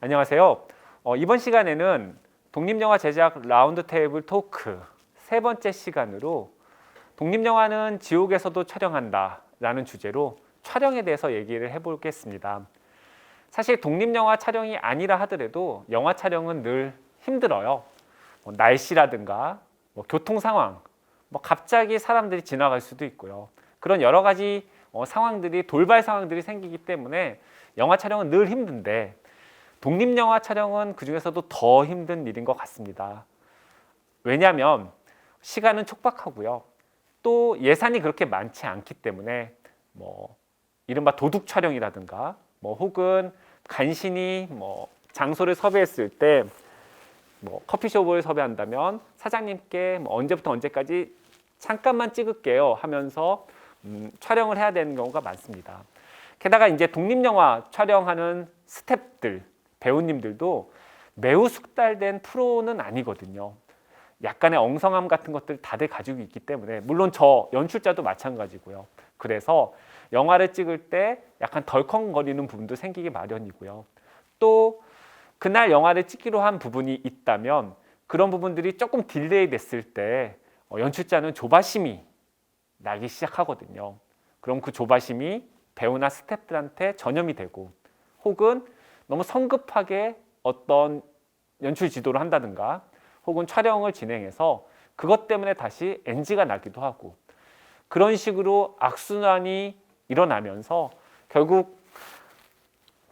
안녕하세요. 어, 이번 시간에는 독립영화 제작 라운드 테이블 토크 세 번째 시간으로 독립영화는 지옥에서도 촬영한다 라는 주제로 촬영에 대해서 얘기를 해보겠습니다. 사실 독립영화 촬영이 아니라 하더라도 영화 촬영은 늘 힘들어요. 뭐 날씨라든가 뭐 교통 상황, 뭐 갑자기 사람들이 지나갈 수도 있고요. 그런 여러 가지 어, 상황들이 돌발 상황들이 생기기 때문에 영화 촬영은 늘 힘든데 독립영화 촬영은 그 중에서도 더 힘든 일인 것 같습니다. 왜냐하면 시간은 촉박하고요. 또 예산이 그렇게 많지 않기 때문에 뭐 이른바 도둑 촬영이라든가 뭐 혹은 간신히 뭐 장소를 섭외했을 때 뭐 커피숍을 섭외한다면 사장님께 뭐 언제부터 언제까지 잠깐만 찍을게요 하면서 음, 촬영을 해야 되는 경우가 많습니다. 게다가 이제 독립영화 촬영하는 스탭들 배우님들도 매우 숙달된 프로는 아니거든요. 약간의 엉성함 같은 것들 다들 가지고 있기 때문에 물론 저 연출자도 마찬가지고요. 그래서 영화를 찍을 때 약간 덜컹거리는 부분도 생기기 마련이고요. 또 그날 영화를 찍기로 한 부분이 있다면 그런 부분들이 조금 딜레이 됐을 때 어, 연출자는 조바심이 나기 시작하거든요. 그럼 그 조바심이 배우나 스태프들한테 전염이 되고 혹은 너무 성급하게 어떤 연출 지도를 한다든가 혹은 촬영을 진행해서 그것 때문에 다시 NG가 나기도 하고 그런 식으로 악순환이 일어나면서 결국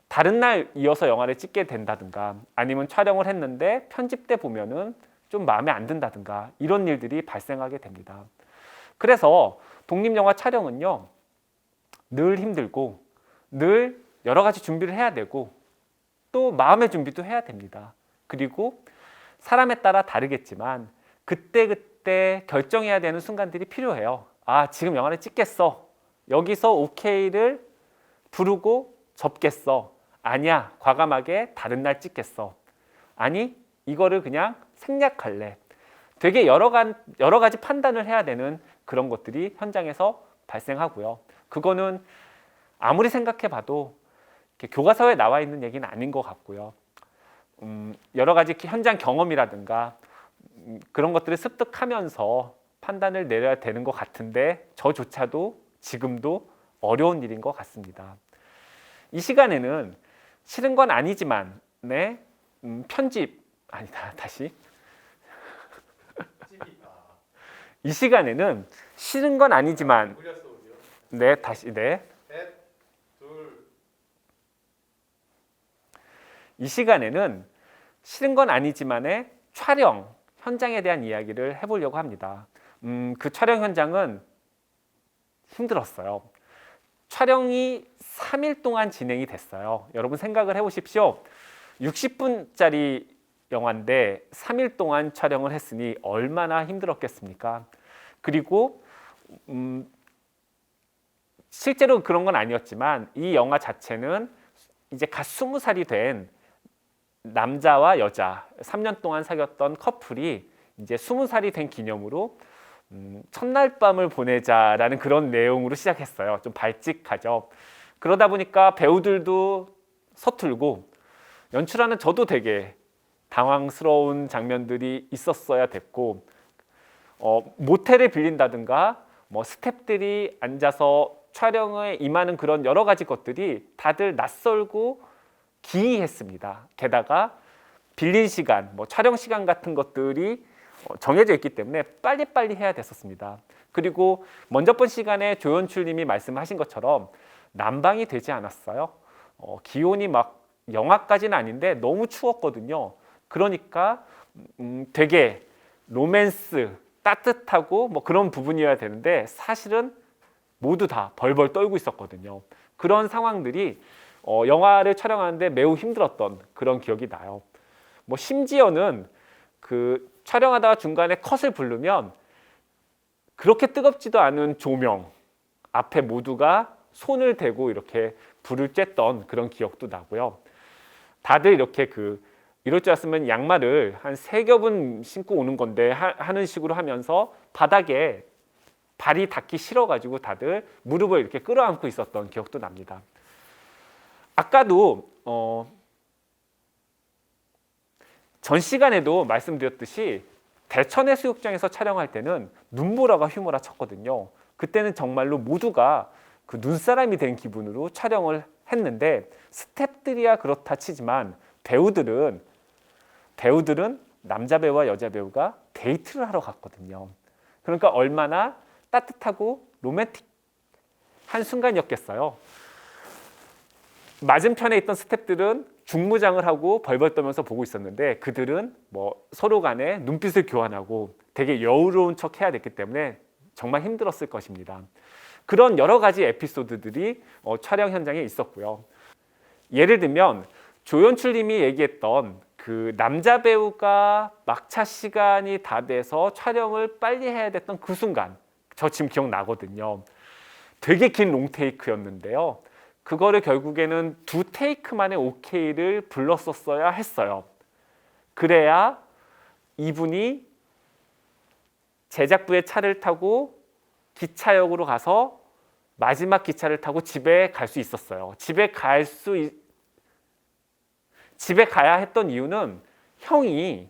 다른 날 이어서 영화를 찍게 된다든가 아니면 촬영을 했는데 편집 때 보면은 좀 마음에 안 든다든가 이런 일들이 발생하게 됩니다. 그래서 독립영화 촬영은요 늘 힘들고 늘 여러 가지 준비를 해야 되고 또 마음의 준비도 해야 됩니다. 그리고 사람에 따라 다르겠지만 그때 그때 결정해야 되는 순간들이 필요해요. 아 지금 영화를 찍겠어. 여기서 오케이를 부르고 접겠어. 아니야 과감하게 다른 날 찍겠어. 아니 이거를 그냥 생략할래. 되게 여러 가 여러 가지 판단을 해야 되는 그런 것들이 현장에서 발생하고요. 그거는 아무리 생각해 봐도 이렇게 교과서에 나와 있는 얘기는 아닌 것 같고요. 음, 여러 가지 현장 경험이라든가 음, 그런 것들을 습득하면서 판단을 내려야 되는 것 같은데 저조차도 지금도 어려운 일인 것 같습니다. 이 시간에는 싫은 건 아니지만 네 음, 편집 아니다 다시 이 시간에는 싫은 건 아니지만 네 다시 네 이 시간에는 싫은 건 아니지만의 촬영 현장에 대한 이야기를 해보려고 합니다. 음, 그 촬영 현장은 힘들었어요. 촬영이 3일 동안 진행이 됐어요. 여러분 생각을 해보십시오. 60분짜리 영화인데 3일 동안 촬영을 했으니 얼마나 힘들었겠습니까? 그리고 음, 실제로 그런 건 아니었지만 이 영화 자체는 이제 갓 20살이 된 남자와 여자 3년 동안 사귀었던 커플이 이제 20살이 된 기념으로 음, 첫날 밤을 보내자라는 그런 내용으로 시작했어요. 좀 발칙하죠. 그러다 보니까 배우들도 서툴고 연출하는 저도 되게 당황스러운 장면들이 있었어야 됐고 어, 모텔을 빌린다든가 뭐 스탭들이 앉아서 촬영에 임하는 그런 여러 가지 것들이 다들 낯설고 기이했습니다. 게다가 빌린 시간, 뭐 촬영 시간 같은 것들이 어, 정해져 있기 때문에 빨리빨리 해야 됐었습니다. 그리고 먼저 번 시간에 조연출님이 말씀하신 것처럼 난방이 되지 않았어요. 어, 기온이 막 영하까지는 아닌데 너무 추웠거든요. 그러니까 음, 되게 로맨스 따뜻하고 뭐 그런 부분이어야 되는데 사실은 모두 다 벌벌 떨고 있었거든요. 그런 상황들이 어, 영화를 촬영하는데 매우 힘들었던 그런 기억이 나요. 뭐 심지어는 그 촬영하다가 중간에 컷을 부르면 그렇게 뜨겁지도 않은 조명 앞에 모두가 손을 대고 이렇게 불을 쬐던 그런 기억도 나고요. 다들 이렇게 그 이럴 줄 알았으면 양말을 한 세 겹은 신고 오는 건데 하, 는 식으로 하면서 바닥에 발이 닿기 싫어가지고 다들 무릎을 이렇게 끌어안고 있었던 기억도 납니다. 아까도 어, 전 시간에도 말씀드렸듯이 대천 해수욕장에서 촬영할 때는 눈보라가 휘몰아 쳤거든요. 그때는 정말로 모두가 그 눈사람이 된 기분으로 촬영을 했는데 스탭들이야 그렇다 치지만 배우들은 배우들은 남자 배우와 여자 배우가 데이트를 하러 갔거든요. 그러니까 얼마나 따뜻하고 로맨틱한 순간이었겠어요. 맞은편에 있던 스탭들은 중무장을 하고 벌벌 떠면서 보고 있었는데 그들은 뭐 서로 간에 눈빛을 교환하고 되게 여유로운 척 해야 됐기 때문에 정말 힘들었을 것입니다. 그런 여러 가지 에피소드들이 어, 촬영 현장에 있었고요. 예를 들면 조연출님이 얘기했던 그 남자 배우가 막차 시간이 다 돼서 촬영을 빨리 해야 됐던 그 순간 저 지금 기억나거든요. 되게 긴 롱테이크였는데요. 그거를 결국에는 두 테이크만의 오케이를 불렀었어야 했어요. 그래야 이분이 제작부의 차를 타고 기차역으로 가서 마지막 기차를 타고 집에 갈 수 있었어요. 집에 갈 수 집에 가야 했던 이유는 형이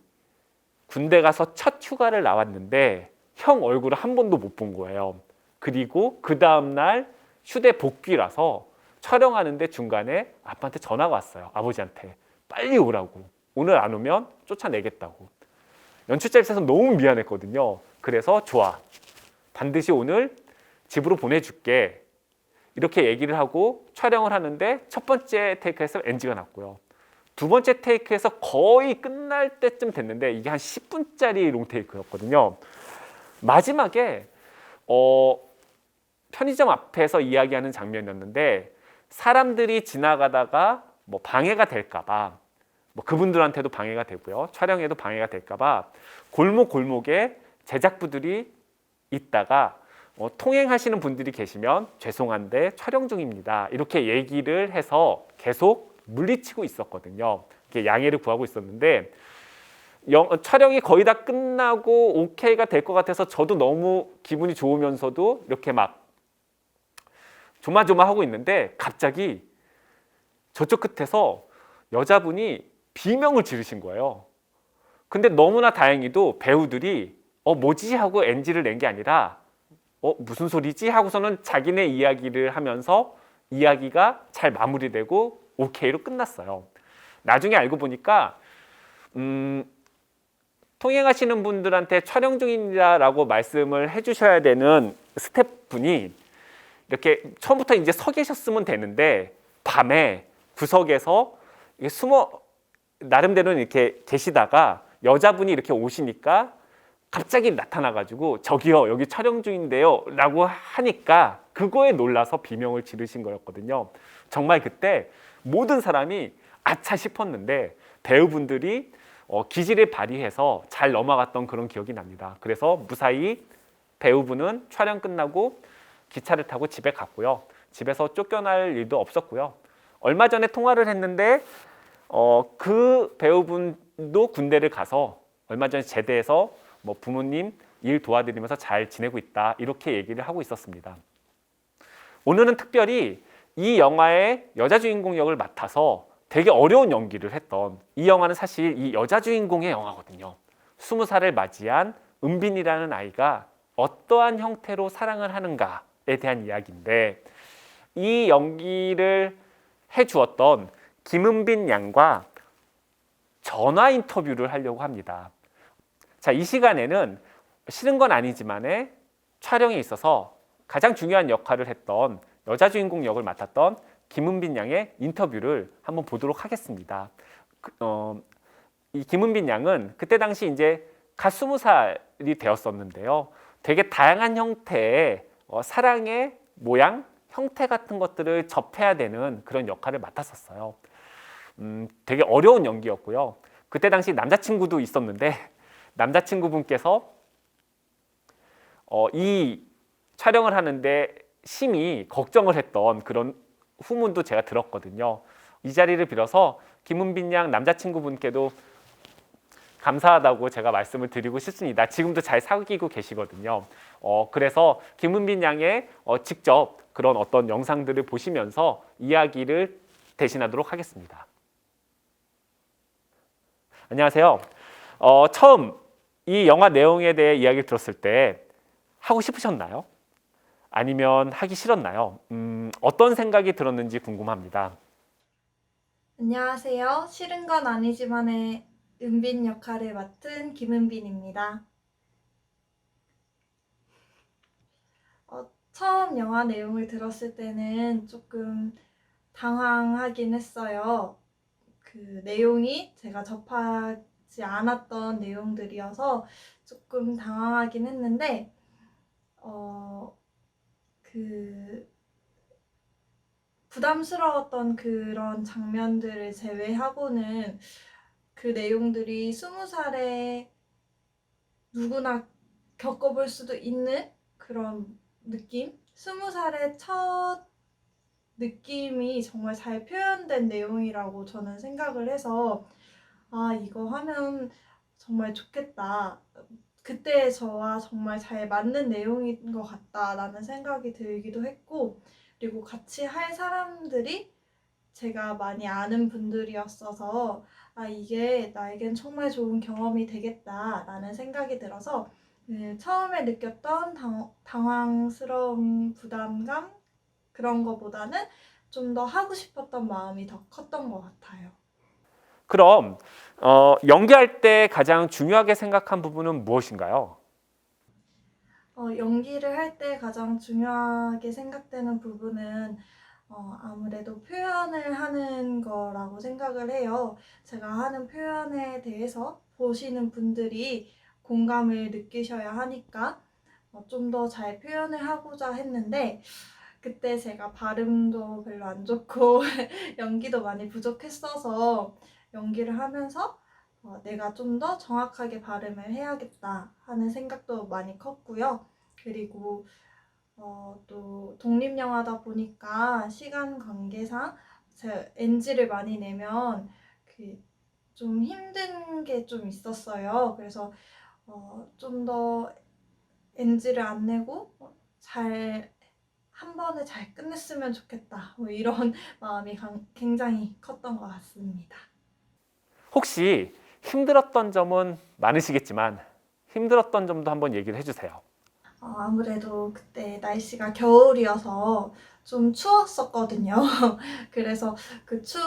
군대 가서 첫 휴가를 나왔는데 형 얼굴을 한 번도 못 본 거예요. 그리고 그 다음 날 휴대 복귀라서 촬영하는데 중간에 아빠한테 전화가 왔어요. 아버지한테 빨리 오라고. 오늘 안 오면 쫓아내겠다고. 연출자 입장에서 너무 미안했거든요. 그래서 좋아. 반드시 오늘 집으로 보내줄게. 이렇게 얘기를 하고 촬영을 하는데 첫 번째 테이크에서 NG가 났고요. 두 번째 테이크에서 거의 끝날 때쯤 됐는데 이게 한 10분짜리 롱테이크였거든요. 마지막에 어, 편의점 앞에서 이야기하는 장면이었는데 사람들이 지나가다가 뭐 방해가 될까봐 뭐 그분들한테도 방해가 되고요. 촬영에도 방해가 될까봐 골목 골목에 제작부들이 있다가 어, 통행하시는 분들이 계시면 죄송한데 촬영 중입니다. 이렇게 얘기를 해서 계속 물리치고 있었거든요. 양해를 구하고 있었는데 영, 촬영이 거의 다 끝나고 오케이가 될 것 같아서 저도 너무 기분이 좋으면서도 이렇게 막 조마조마하고 있는데 갑자기 저쪽 끝에서 여자분이 비명을 지르신 거예요. 근데 너무나 다행히도 배우들이 어 뭐지 하고 NG를 낸 게 아니라 어 무슨 소리지 하고서는 자기네 이야기를 하면서 이야기가 잘 마무리되고 오케이로 끝났어요. 나중에 알고 보니까 음 통행하시는 분들한테 촬영 중입니다라고 말씀을 해주셔야 되는 스태프분이 이렇게 처음부터 이제 서 계셨으면 되는데 밤에 구석에서 숨어 나름대로는 이렇게 계시다가 여자분이 이렇게 오시니까 갑자기 나타나가지고 저기요 여기 촬영 중인데요라고 하니까 그거에 놀라서 비명을 지르신 거였거든요. 정말 그때 모든 사람이 아차 싶었는데 배우분들이 어, 기질을 발휘해서 잘 넘어갔던 그런 기억이 납니다. 그래서 무사히 배우분은 촬영 끝나고 기차를 타고 집에 갔고요. 집에서 쫓겨날 일도 없었고요. 얼마 전에 통화를 했는데 어, 그 배우분도 군대를 가서 얼마 전에 제대해서 뭐 부모님 일 도와드리면서 잘 지내고 있다 이렇게 얘기를 하고 있었습니다. 오늘은 특별히 이 영화의 여자 주인공 역을 맡아서 되게 어려운 연기를 했던 이 영화는 사실 이 여자 주인공의 영화거든요. 스무 살을 맞이한 은빈이라는 아이가 어떠한 형태로 사랑을 하는가에 대한 이야기인데 이 연기를 해주었던 김은빈 양과 전화 인터뷰를 하려고 합니다. 자, 이 시간에는 싫은 건 아니지만에 촬영에 있어서 가장 중요한 역할을 했던 여자 주인공 역을 맡았던 김은빈 양의 인터뷰를 한번 보도록 하겠습니다. 그, 어, 이 김은빈 양은 그때 당시 이제 갓 스무 살이 되었었는데요. 되게 다양한 형태의 어, 사랑의 모양, 형태 같은 것들을 접해야 되는 그런 역할을 맡았었어요. 음, 되게 어려운 연기였고요. 그때 당시 남자친구도 있었는데 남자친구분께서 어, 이 촬영을 하는데 심히 걱정을 했던 그런 후문도 제가 들었거든요. 이 자리를 빌어서 김은빈 양 남자친구분께도 감사하다고 제가 말씀을 드리고 싶습니다. 지금도 잘 사귀고 계시거든요. 어, 그래서 김은빈 양의 어, 직접 그런 어떤 영상들을 보시면서 이야기를 대신하도록 하겠습니다. 안녕하세요. 어, 처음 이 영화 내용에 대해 이야기를 들었을 때 하고 싶으셨나요? 아니면 하기 싫었나요? 음, 어떤 생각이 들었는지 궁금합니다. 안녕하세요. 싫은 건 아니지만의 은빈 역할을 맡은 김은빈입니다. 어, 처음 영화 내용을 들었을 때는 조금 당황하긴 했어요. 그 내용이 제가 접하지 않았던 내용들이어서 조금 당황하긴 했는데, 어, 그 부담스러웠던 그런 장면들을 제외하고는 그 내용들이 스무 살에 누구나 겪어볼 수도 있는 그런 느낌? 스무 살의 첫 느낌이 정말 잘 표현된 내용이라고 저는 생각을 해서 아, 이거 하면 정말 좋겠다. 그때의 저와 정말 잘 맞는 내용인 것 같다라는 생각이 들기도 했고, 그리고 같이 할 사람들이 제가 많이 아는 분들이었어서 아 이게 나에겐 정말 좋은 경험이 되겠다라는 생각이 들어서 그 처음에 느꼈던 당, 당황스러움, 부담감 그런 거보다는 좀 더 하고 싶었던 마음이 더 컸던 것 같아요. 그럼 어, 연기할 때 가장 중요하게 생각한 부분은 무엇인가요? 어, 연기를 할 때 가장 중요하게 생각되는 부분은 어, 아무래도 표현을 하는 거라고 생각을 해요. 제가 하는 표현에 대해서 보시는 분들이 공감을 느끼셔야 하니까 어, 좀더 잘 표현을 하고자 했는데 그때 제가 발음도 별로 안 좋고 연기도 많이 부족했어서 연기를 하면서 어, 내가 좀 더 정확하게 발음을 해야겠다 하는 생각도 많이 컸고요. 그리고 어, 또 독립영화다 보니까 시간 관계상 제 NG를 많이 내면 그 좀 힘든 게 좀 있었어요. 그래서 어, 좀더 NG를 안 내고 어, 잘한 번에 잘 끝냈으면 좋겠다. 뭐 이런 마음이 강- 굉장히 컸던 것 같습니다. 혹시 힘들었던 점은 많으시겠지만 힘들었던 점도 한번 얘기를 해주세요. 어, 아무래도 그때 날씨가 겨울이어서 좀 추웠었거든요. 그래서 그 추,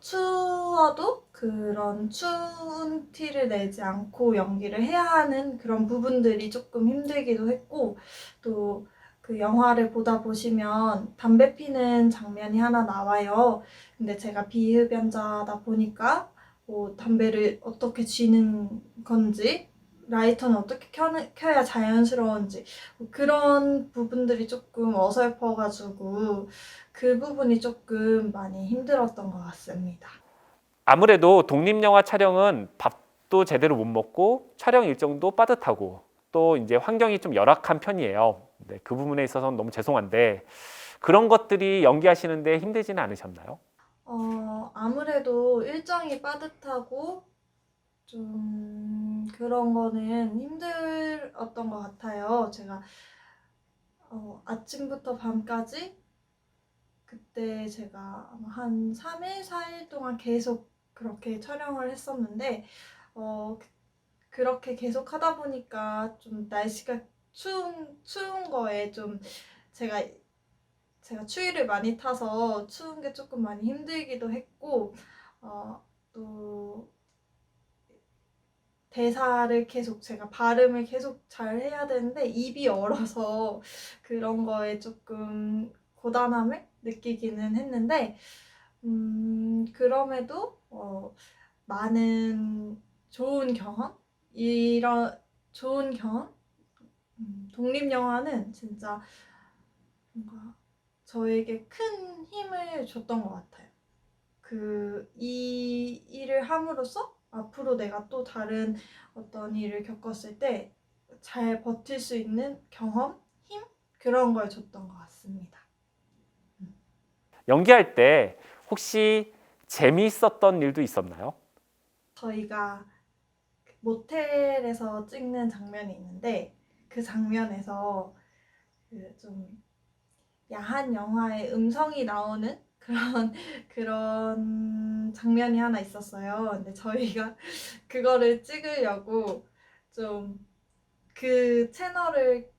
추워도 그런 추운 티를 내지 않고 연기를 해야 하는 그런 부분들이 조금 힘들기도 했고, 또 그 영화를 보다 보시면 담배 피는 장면이 하나 나와요. 근데 제가 비흡연자다 보니까 뭐 담배를 어떻게 쥐는 건지, 라이터는 어떻게 켜는, 켜야 자연스러운지, 그런 부분들이 조금 어설퍼가지고 그 부분이 조금 많이 힘들었던 것 같습니다. 아무래도 독립영화 촬영은 밥도 제대로 못 먹고 촬영 일정도 빠듯하고 또 이제 환경이 좀 열악한 편이에요. 네, 그 부분에 있어서는 너무 죄송한데 그런 것들이 연기하시는데 힘들지는 않으셨나요? 어, 아무래도 일정이 빠듯하고 좀 그런 거는 힘들었던 것 같아요. 제가 어, 아침부터 밤까지 그때 제가 한 3일, 4일 동안 계속 그렇게 촬영을 했었는데 어, 그- 그렇게 계속 하다 보니까 좀 날씨가 추운, 추운 거에 좀 제가 제가 추위를 많이 타서 추운 게 조금 많이 힘들기도 했고 어, 또 대사를 계속 제가 발음을 계속 잘 해야 되는데 입이 얼어서 그런 거에 조금 고단함을 느끼기는 했는데 음, 그럼에도 어, 많은 좋은 경험 이런 좋은 경험 음, 독립 영화는 진짜 뭔가 저에게 큰 힘을 줬던 것 같아요. 그, 이 일을 함으로써 앞으로 내가 또 다른 어떤 일을 겪었을 때 잘 버틸 수 있는 경험, 힘? 그런 걸 줬던 것 같습니다. 연기할 때 혹시 재미있었던 일도 있었나요? 저희가 모텔에서 찍는 장면이 있는데 그 장면에서 그 좀 야한 영화의 음성이 나오는 그런 그런 장면이 하나 있었어요. 근데 저희가 그거를 찍으려고 좀 그 채널을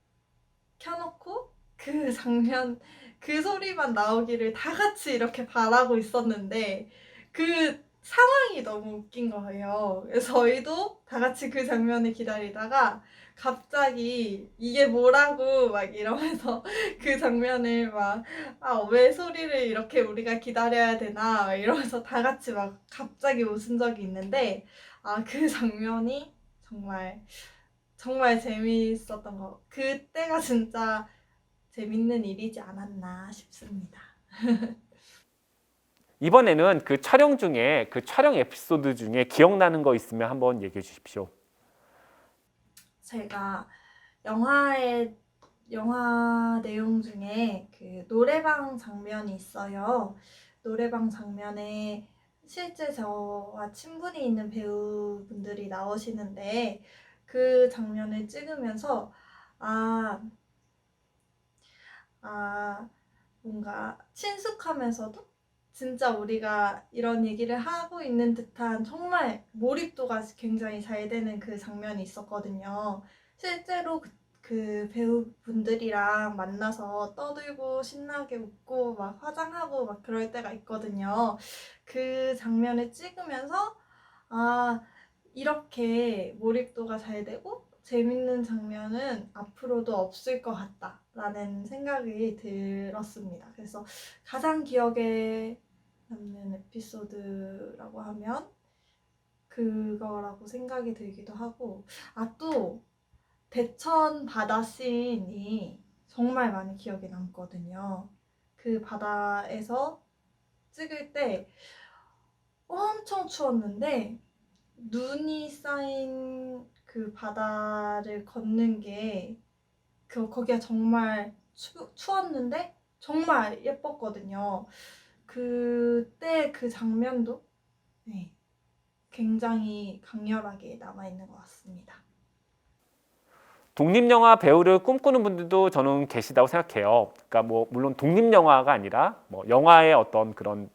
켜놓고 그 장면 그 소리만 나오기를 다 같이 이렇게 바라고 있었는데 그 상황이 너무 웃긴 거예요. 그래서 저희도 다 같이 그 장면을 기다리다가 갑자기 이게 뭐라고 막 이러면서 그 장면을 막 아, 왜 소리를 이렇게 우리가 기다려야 되나 막 이러면서 다 같이 막 갑자기 웃은 적이 있는데 아, 그 장면이 정말 정말 재미있었던 거. 그때가 진짜 재밌는 일이지 않았나 싶습니다. 이번에는 그 촬영 중에 그 촬영 에피소드 중에 기억나는 거 있으면 한번 얘기해 주십시오. 제가 영화의 영화 내용 중에 그 노래방 장면이 있어요. 노래방 장면에 실제 저와 친분이 있는 배우분들이 나오시는데 그 장면을 찍으면서 아, 아, 뭔가 친숙하면서도 진짜 우리가 이런 얘기를 하고 있는 듯한 정말 몰입도가 굉장히 잘 되는 그 장면이 있었거든요. 실제로 그, 그 배우분들이랑 만나서 떠들고 신나게 웃고 막 화장하고 막 그럴 때가 있거든요. 그 장면을 찍으면서 아, 이렇게 몰입도가 잘 되고 재밌는 장면은 앞으로도 없을 것 같다라는 생각이 들었습니다. 그래서 가장 기억에 남는 에피소드라고 하면 그거라고 생각이 들기도 하고 아 또 대천 바다 씬이 정말 많이 기억에 남거든요. 그 바다에서 찍을 때 엄청 추웠는데 눈이 쌓인 그 바다를 걷는 게 그 거기가 정말 추, 추웠는데 정말 예뻤거든요. 그때 그 장면도 네, 굉장히 강렬하게 남아 있는 것 같습니다. 독립 영화 배우를 꿈꾸는 분들도 저는 계시다고 생각해요. 그러니까 뭐 물론 독립 영화가 아니라 뭐 영화의 어떤 그런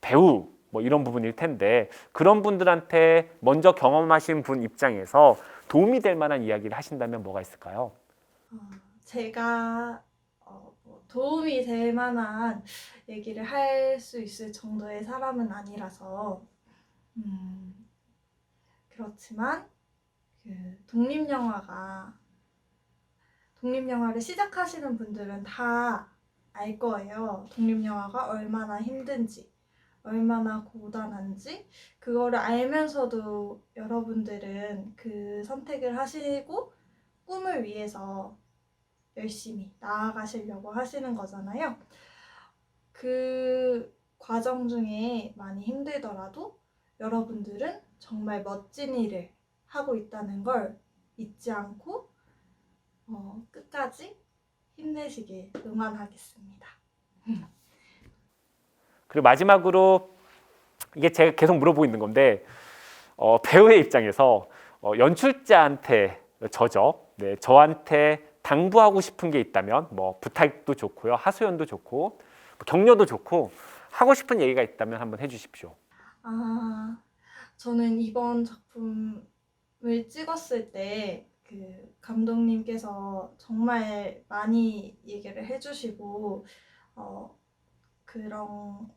배우 뭐 이런 부분일 텐데 그런 분들한테 먼저 경험하신 분 입장에서 도움이 될 만한 이야기를 하신다면 뭐가 있을까요? 어, 제가 어, 뭐 도움이 될 만한 얘기를 할 수 있을 정도의 사람은 아니라서 음, 그렇지만 그 독립 영화가 독립 영화를 시작하시는 분들은 다 알 거예요. 독립 영화가 얼마나 힘든지, 얼마나 고단한지, 그거를 알면서도 여러분들은 그 선택을 하시고 꿈을 위해서 열심히 나아가시려고 하시는 거잖아요. 그 과정 중에 많이 힘들더라도 여러분들은 정말 멋진 일을 하고 있다는 걸 잊지 않고 어, 끝까지 힘내시길 응원하겠습니다. 그리고 마지막으로 이게 제가 계속 물어보고 있는 건데 어, 배우의 입장에서 어, 연출자한테 저죠. 네, 저한테 당부하고 싶은 게 있다면 뭐 부탁도 좋고요, 하소연도 좋고 뭐 격려도 좋고 하고 싶은 얘기가 있다면 한번 해 주십시오. 아, 저는 이번 작품을 찍었을 때 그 감독님께서 정말 많이 얘기를 해주시고 어, 그런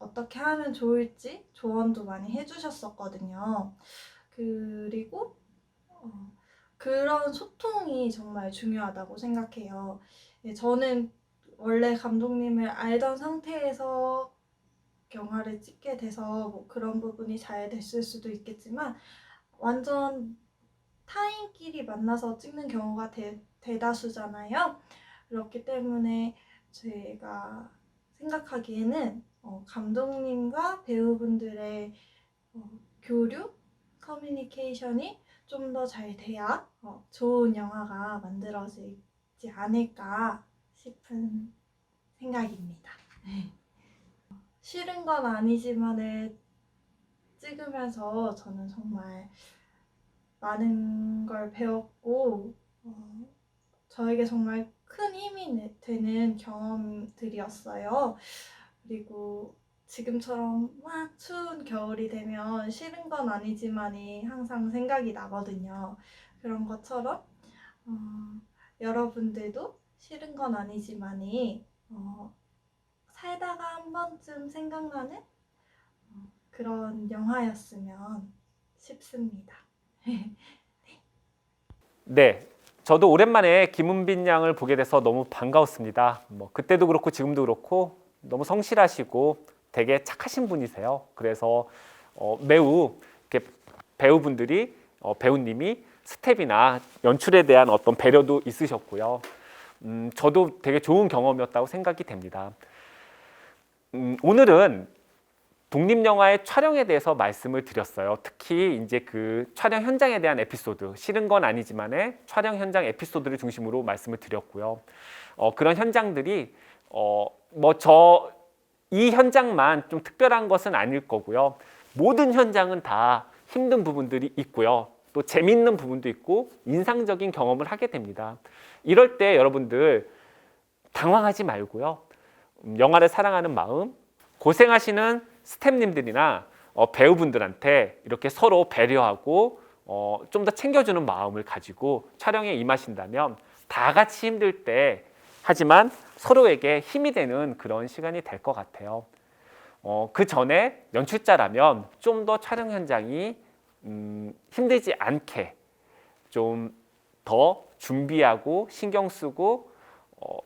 어떻게 하면 좋을지 조언도 많이 해주셨었거든요. 그리고 어, 그런 소통이 정말 중요하다고 생각해요. 예, 저는 원래 감독님을 알던 상태에서 영화를 찍게 돼서 뭐 그런 부분이 잘 됐을 수도 있겠지만 완전 타인끼리 만나서 찍는 경우가 대, 대다수잖아요. 그렇기 때문에 제가 생각하기에는 어, 감독님과 배우분들의 어, 교류, 커뮤니케이션이 좀 더 잘 돼야 어, 좋은 영화가 만들어지지 않을까 싶은 생각입니다. 싫은 건 아니지만은 찍으면서 저는 정말 많은 걸 배웠고 어, 저에게 정말 큰 힘이 내- 되는 경험들이었어요. 그리고 지금처럼 막 추운 겨울이 되면 싫은 건 아니지만이 항상 생각이 나거든요. 그런 것처럼 어, 여러분들도 싫은 건 아니지만이 어, 살다가 한 번쯤 생각나는 어, 그런 영화였으면 싶습니다. 네, 저도 오랜만에 김은빈 양을 보게 돼서 너무 반가웠습니다. 뭐 그때도 그렇고 지금도 그렇고 너무 성실하시고 되게 착하신 분이세요. 그래서 어, 매우 배우분들이 어, 배우님이 스텝이나 연출에 대한 어떤 배려도 있으셨고요. 음, 저도 되게 좋은 경험이었다고 생각이 됩니다. 음, 오늘은 독립 영화의 촬영에 대해서 말씀을 드렸어요. 특히 이제 그 촬영 현장에 대한 에피소드, 싫은 건 아니지만의 촬영 현장 에피소드를 중심으로 말씀을 드렸고요. 어, 그런 현장들이 어, 뭐 저 이 현장만 좀 특별한 것은 아닐 거고요. 모든 현장은 다 힘든 부분들이 있고요. 또 재밌는 부분도 있고 인상적인 경험을 하게 됩니다. 이럴 때 여러분들 당황하지 말고요. 음, 영화를 사랑하는 마음, 고생하시는 스태프님들이나 어, 배우분들한테 이렇게 서로 배려하고 어, 좀 더 챙겨주는 마음을 가지고 촬영에 임하신다면 다 같이 힘들 때 하지만 서로에게 힘이 되는 그런 시간이 될 것 같아요. 어, 그 전에 연출자라면 좀 더 촬영 현장이 음, 힘들지 않게 좀 더 준비하고 신경 쓰고 어,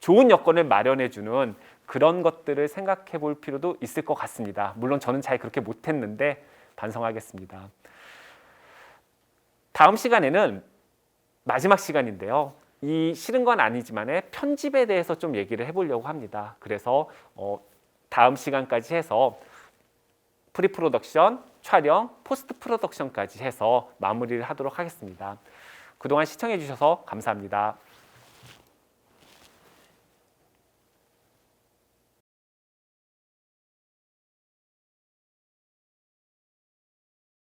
좋은 여건을 마련해 주는 그런 것들을 생각해 볼 필요도 있을 것 같습니다. 물론 저는 잘 그렇게 못했는데 반성하겠습니다. 다음 시간에는 마지막 시간인데요. 이 싫은 건 아니지만의 편집에 대해서 좀 얘기를 해보려고 합니다. 그래서 어, 다음 시간까지 해서 프리 프로덕션, 촬영, 포스트 프로덕션까지 해서 마무리를 하도록 하겠습니다. 그동안 시청해 주셔서 감사합니다.